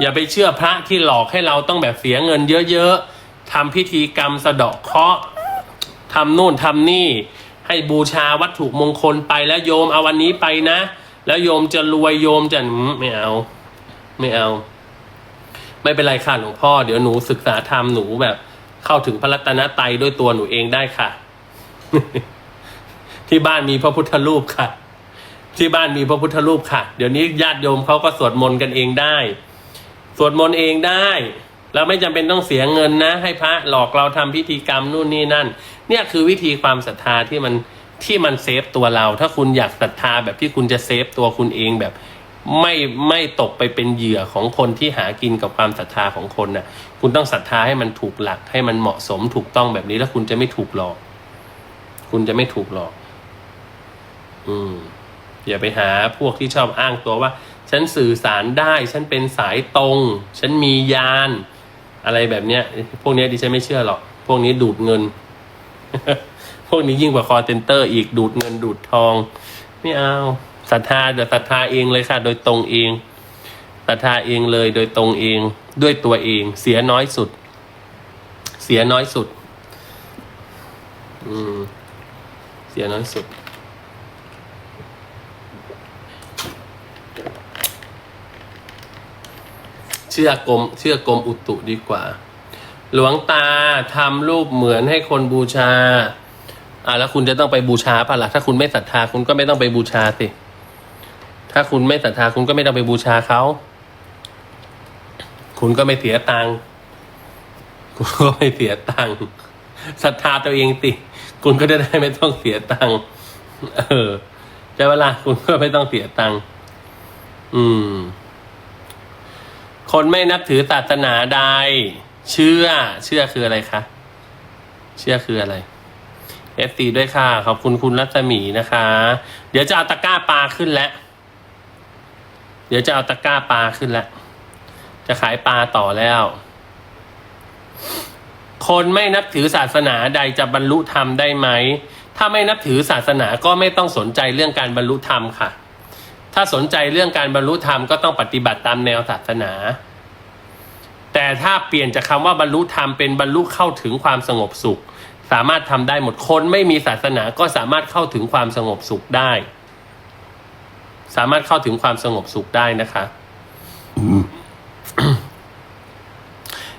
อย่าไปเชื่อพระที่หลอกให้เราต้องแบบเสียเงินเยอะๆทำพิธีกรรมสะเดาะเคราะห์ทำนู่นทำนี่ ให้บูชาวัตถุมงคลไปแล้วโยมเอาวันนี้ไปนะ แล้วโยมจะรวยโยมจะไม่เอา ไม่เอา ไม่เป็นไรค่ะหลวงพ่อเดี๋ยวหนูศึกษาธรรมหนูแบบ เข้าถึงพระรัตนตรัยด้วยตัวหนูเองได้ค่ะ ที่บ้านมีพระพุทธรูปค่ะ ที่บ้านมีพระพุทธรูปค่ะ เดี๋ยวนี้ญาติโยมเขาก็สวดมนต์กันเองได้ สวดมนต์เองได้เราไม่จำเป็นต้องเสียเงินนะ ให้พระหลอกเราทำพิธีกรรมนู่นนี่นั่น เนี่ยคือวิธีความศรัทธาที่มันที่มันเซฟตัวเรา ถ้าคุณอยากศรัทธาแบบที่คุณจะเซฟตัวคุณเองแบบ ไม่ไม่ตกไปเป็นเหยื่อของคนที่หากินกับความศรัทธาของคนน่ะ คุณต้องศรัทธาให้มันถูกหลักให้มันเหมาะสมถูกต้องแบบนี้แล้วคุณจะไม่ถูกหลอก คุณจะไม่ถูกหลอก อืม อย่าไปหาพวกที่ชอบอ้างตัวว่า ฉันสื่อสารได้ ฉันเป็นสายตรง ฉันมียาน อะไรแบบเนี้ย พวกนี้ดิฉันไม่เชื่อหรอก พวกนี้ดูดเงิน พวกนี้ยิ่งกว่าคอเซนเตอร์ อีกดูดเงินดูดทอง ไม่เอาศรัทธาเดี๋ยวศรัทธาเองเลยค่ะ โดยตรงเองศรัทธาเองเลยโดยตรงเองด้วยตัวเอง เสียน้อยสุด เสียน้อยสุด อืม เสียน้อยสุด เชื่อกรมเชื่อกรมอุตุดีกว่า หลวงตาทำรูปเหมือนให้คนบูชาอ่าแล้วคุณจะต้องไปบูชาป่ะล่ะถ้าคุณไม่ศรัทธาคุณก็ไม่ต้องไปบูชาสิถ้าคุณไม่ศรัทธาคุณก็ไม่ต้องไปบูชาเขาคุณก็ไม่เสียตังค์คุณก็ไม่เสียตังค์ศรัทธาตัวเองติคุณก็จะได้ไม่ต้องเสียตังค์เออใช่เวลาคุณก็ไม่ต้องเสียตังค์ อืม คนไม่นับถือศาสนาใด เชื่อ เชื่อคืออะไรคะ เชื่อคืออะไรเอฟซีด้วยค่ะ ขอบคุณคุณรัศมีนะคะ เดี๋ยวจะเอาตะกร้าปลาขึ้นแล้ว เดี๋ยวจะเอาตะกร้าปลาขึ้นแล้ว จะขายปลาต่อแล้ว คนไม่นับถือศาสนาใดจะบรรลุธรรมได้ไหม ถ้าไม่นับถือศาสนาก็ไม่ต้องสนใจเรื่องการบรรลุธรรมค่ะ ถ้าสนใจเรื่องการบรรลุธรรมก็ต้องปฏิบัติตามแนวศาสนา แต่ถ้าเปลี่ยนจากคำว่าบรรลุธรรมเป็นบรรลุเข้าถึงความสงบสุข สามารถทำได้หมดคนไม่มีศาสนาก็สามารถเข้าถึงความสงบสุขได้ สามารถเข้าถึงความสงบสุขได้นะคะ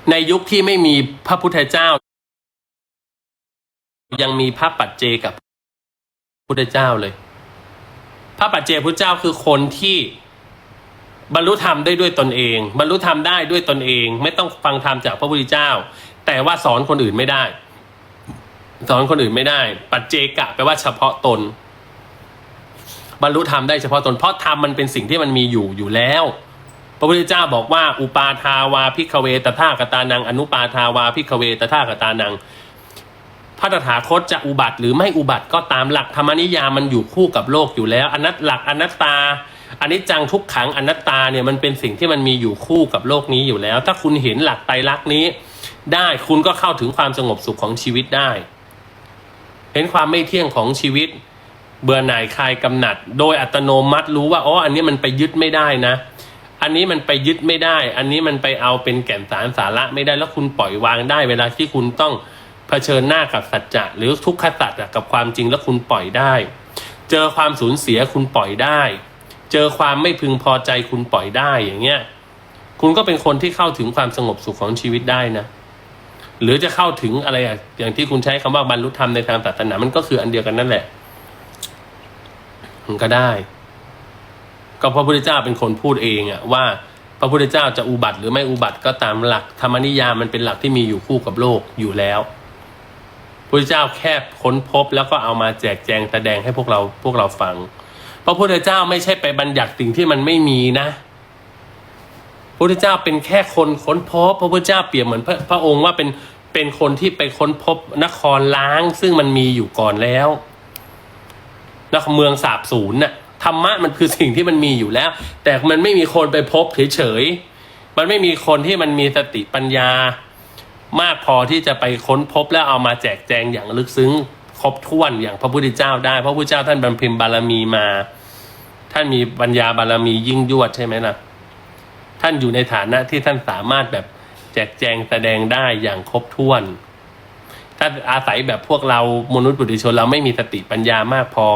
ในยุคที่ไม่มีพระพุทธเจ้า ยังมีพระปัจเจกับพุทธเจ้าเลย ระปัจเจกพุทธเจ้าคือคนที่บรรลุธรรมได้ด้วยตนเอง บรรลุธรรมได้ด้วยตนเอง ไม่ต้องฟังธรรมจากพระพุทธเจ้า แต่ว่าสอนคนอื่นไม่ได้ สอนคนอื่นไม่ได้ ปัจเจกะแปลว่าเฉพาะตน บรรลุธรรมได้เฉพาะตนเพราะธรรมมันเป็นสิ่งที่มันมีอยู่อยู่แล้ว พระพุทธเจ้าบอกว่า อุปาทาวาพิกเวตถากตานัง อนุปาทาวาพิกเวตถากตานัง ระตถาคตจะอุบัติหรือไม่อุบัติก็ตามหลักธรรมนิยามมันอยู่คู่กับโลกอยู่แล้วอนัตหลักอนัตตาอันนี้จังทุกขังอนัตตาเนี่ยมันเป็นสิ่งที่มันมีอยู่คู่กับโลกนี้อยู่แล้ว ถ้าคุณเห็นหลักไตรลักษณ์นี้ ได้คุณก็เข้าถึงความสงบสุขของชีวิตได้ เห็นความไม่เที่ยงของชีวิต เบื่อหน่ายคลายกำหนัด โดยอัตโนมัติรู้ว่าอ๋ออันนี้มันไปยึดไม่ได้นะ อันนี้มันไปยึดไม่ได้ อันนี้มันไปเอาเป็นแก่นสารสาระไม่ได้แล้วคุณปล่อยวางได้ เวลาที่คุณต้อง ชิญหน้ากับสัจจะหรือทุกขสัจจะกับความจริงแล้วคุณปล่อยได้ เจอความสูญเสียคุณปล่อยได้ เจอความไม่พึงพอใจคุณปล่อยได้อย่างเงี้ยคุณก็เป็นคนที่เข้าถึงความสงบสุขของชีวิตได้นะ หรือจะเข้าถึงอะไรอะอย่างที่คุณใช้คำว่าบรรลุธรรมในทางศาสนามันก็คืออันเดียวกันนั่นแหละมันก็ได้ ก็พระพุทธเจ้าเป็นคนพูดเองอะว่าพระพุทธเจ้าจะอุบัติหรือไม่อุบัติก็ตามหลักธรรมนิยามมันเป็นหลักที่มีอยู่คู่กับโลกอยู่แล้ว พระพุทธเจ้าแค่ค้นพบแล้วก็เอามาแจกแจงแสดงให้พวกเราพวกเราฟัง พระพุทธเจ้าไม่ใช่ไปบัญญัติสิ่งที่มันไม่มีนะพระพุทธเจ้าเป็นแค่คนค้นพบ พระพุทธเจ้าเปรียบเหมือนพระพระองค์ว่าเป็นเป็นคนที่ไปค้นพบนครล้าง ซึ่งมันมีอยู่ก่อนแล้วนครเมืองสาบสูญน่ะธรรมะมันคือสิ่งที่มันมีอยู่แล้ว แต่มันไม่มีคนไปพบเฉยๆมันไม่มีคนที่มันมีสติปัญญา มากพอที่จะไปค้นพบแล้วเอามาแจกแจงอย่างลึกซึ้งครบถ้วนอย่างพระพุทธเจ้าได้ เพราะพระพุทธเจ้าท่านบำเพ็ญบารมีมา ท่านมีปัญญาบารมียิ่งยวดใช่ไหมล่ะ ท่านอยู่ในฐานะที่ท่านสามารถแบบแจกแจงแสดงได้อย่างครบถ้วน ถ้าอาศัยแบบพวกเรามนุษย์บุตรชนเราไม่มีสติปัญญามากพอ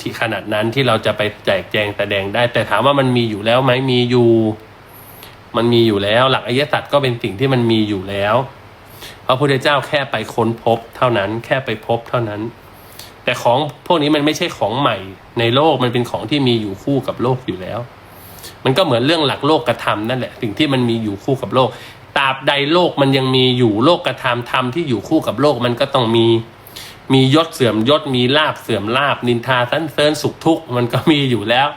ที่ขนาดนั้นที่เราจะไปแจกแจงแสดงได้ แต่ถามว่ามันมีอยู่แล้วไหมมีอยู่ มันมีอยู่แล้ว หลักอริยสัจก็เป็นสิ่งที่มันมีอยู่แล้วพระพุทธเจ้าแค่ไปค้นพบเท่านั้น แค่ไปพบเท่านั้น แต่ของพวกนี้มันไม่ใช่ของใหม่ ในโลกมันเป็นของที่มีอยู่คู่กับโลกอยู่แล้ว มันก็เหมือนเรื่องหลักโลกกระทำนั่นแหละสิ่งที่มันมีอยู่คู่กับโลกตราบใดโลกมันยังมีอยู่โลกกระทำธรรมที่อยู่คู่กับโลกมันก็ต้องมีมียศเสื่อมยศมีลาบเสื่อมลาบ นินทาสันเสริญสุขทุกข์มันก็มีอยู่แล้ว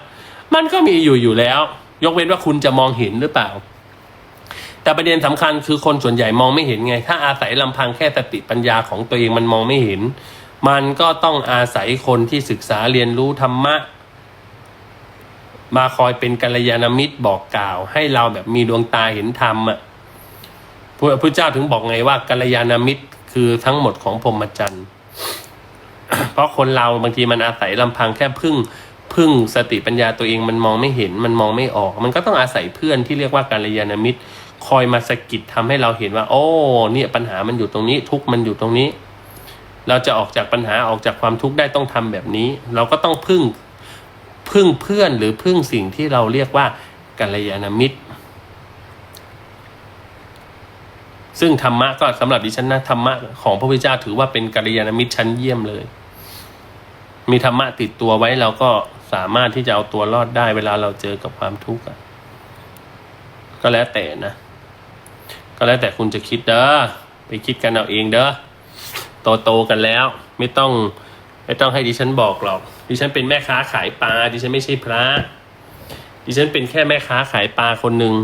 มันก็มีอยู่อยู่แล้ว ยกเว้นว่าคุณจะมองเห็นหรือเปล่า แต่ประเด็นสำคัญคือคนส่วนใหญ่มองไม่เห็นไง ถ้าอาศัยลำพังแค่สติปัญญาของตัวเองมันมองไม่เห็น มันก็ต้องอาศัยคนที่ศึกษาเรียนรู้ธรรมะ มาคอยเป็นกัลยาณมิตรบอกกล่าว ให้เราแบบมีดวงตาเห็นธรรมอะพระพุทธเจ้าถึงบอกไงว่ากัลยาณมิตรคือทั้งหมดของพรหมจรรย์ เพราะคนเราบางทีมันอาศัยลำพังแค่พึ่ง พึ่งสติปัญญาตัวเองมันมองไม่เห็นมันมองไม่ออก มันก็ต้องอาศัยเพื่อนที่เรียกว่ากัลยาณมิตร คอยมาสะกิดทำให้เราเห็นว่า โอ้เนี่ยปัญหามันอยู่ตรงนี้ ทุกข์มันอยู่ตรงนี้ เราจะออกจากปัญหาออกจากความทุกข์ได้ต้องทำแบบนี้ เราก็ต้องพึ่งพึ่งเพื่อนหรือพึ่งสิ่งที่เราเรียกว่ากัลยาณมิตร ซึ่งธรรมะก็สำหรับดิฉันนะธรรมะของพระพุทธเจ้าถือว่าเป็นกัลยาณมิตรชั้นเยี่ยมเลย มีธรรมะติดตัวไว้เราก็ สามารถที่จะเอาตัวรอดได้เวลาเราเจอกับความทุกข์ก็แล้วแต่นะ ก็แล้วแต่คุณจะคิดเด้อไปคิดกันเอาเองเด้อโตโตกันแล้ว ไม่ต้อง ไม่ต้องให้ดิฉันบอกหรอก ดิฉันเป็นแม่ค้าขายปลาดิฉันไม่ใช่พระ ดิฉันเป็นแค่แม่ค้าขายปลาคนหนึ่ง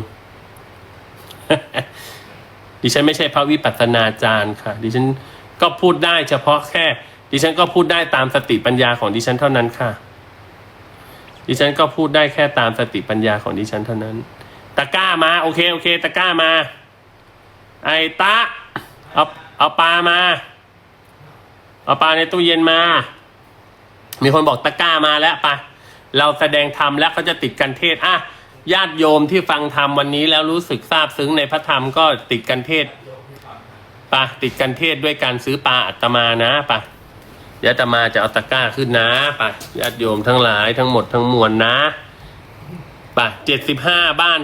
ดิฉันไม่ใช่พระวิปัสสนาจารย์ค่ะ ดิฉันก็พูดได้เฉพาะแค่ ดิฉันก็พูดได้ตามสติปัญญาของดิฉันเท่านั้นค่ะ ดิฉันก็พูดได้แค่ตามสติปัญญาของดิฉันเท่านั้น ตะก้ามา โอเคโอเค ตะก้ามา ไอตะเอาเอาปลามา เอาปลาในตู้เย็นมา มีคนบอกตะก้ามาแล้วปะเราแสดงธรรมแล้วเขาจะติดกันเทศอะญาติโยมที่ฟังธรรมวันนี้แล้วรู้สึกซาบซึ้งในพระธรรมก็ติดกันเทศปะติดกันเทศด้วยการซื้อปลาอัตมานะปะ เดี๋ยวตมาจะเอาตะกร้าขึ้นนะไปะญาติโยมทั้งหลายทั้งหมดทั้งมวลนะไปเจ็ดสิบห้าบ้าน